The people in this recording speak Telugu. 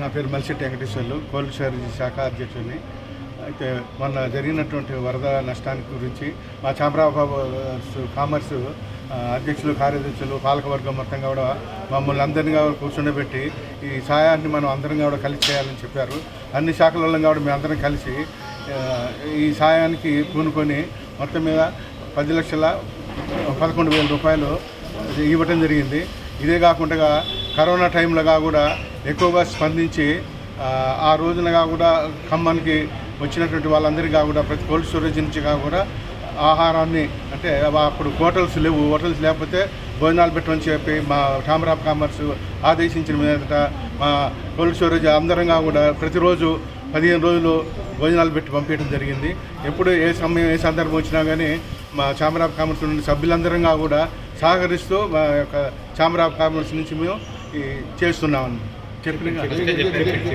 నా పేరు మల్సిటి వెంకటేశ్వర్లు కోల్డ్ స్టోరేజ్ శాఖ అధ్యక్షుడిని. అయితే మొన్న జరిగినటువంటి వరద నష్టానికి గురించి మా చామరాబాబు కామర్స్ అధ్యక్షులు కార్యదర్శులు పాలకవర్గం మొత్తం కూడా మమ్మల్ని అందరినీ కూడా కూర్చుండబెట్టి ఈ సాయాన్ని మనం అందరం కూడా కలిసి చేయాలని చెప్పారు. అన్ని శాఖలలో కూడా మేము అందరం కలిసి ఈ సాయానికి పూనుకొని మొత్తం మీద పది లక్షల పదకొండు వేల రూపాయలు ఇవ్వటం జరిగింది. ఇదే కాకుండా కరోనా టైంలో కూడా ఎక్కువగా స్పందించి ఆ, రోజునగా కూడా ఖమ్మానికి వచ్చినటువంటి వాళ్ళందరికీ కూడా ప్రతి కోల్డ్ స్టోరేజ్ నుంచి కూడా ఆహారాన్ని అంటే అప్పుడు హోటల్స్ లేవు. హోటల్స్ లేకపోతే భోజనాలు పెట్టమని చెప్పి మా టామరాప్ కామర్స్ ఆదేశించిన మీదట మా కోల్డ్ స్టోరేజ్ అందరంగా కూడా ప్రతిరోజు పదిహేను రోజులు భోజనాలు పెట్టి పంపించడం జరిగింది. ఎప్పుడు ఏ సమయం ఏ సందర్భం వచ్చినా కానీ మా చామరాబ్ కామర్స్ నుండి సభ్యులందరంగా కూడా సహకరిస్తూ మా యొక్క చామరాబ్ కామర్స్ నుంచి మేము ఈ చేస్తున్నామని చెప్పిన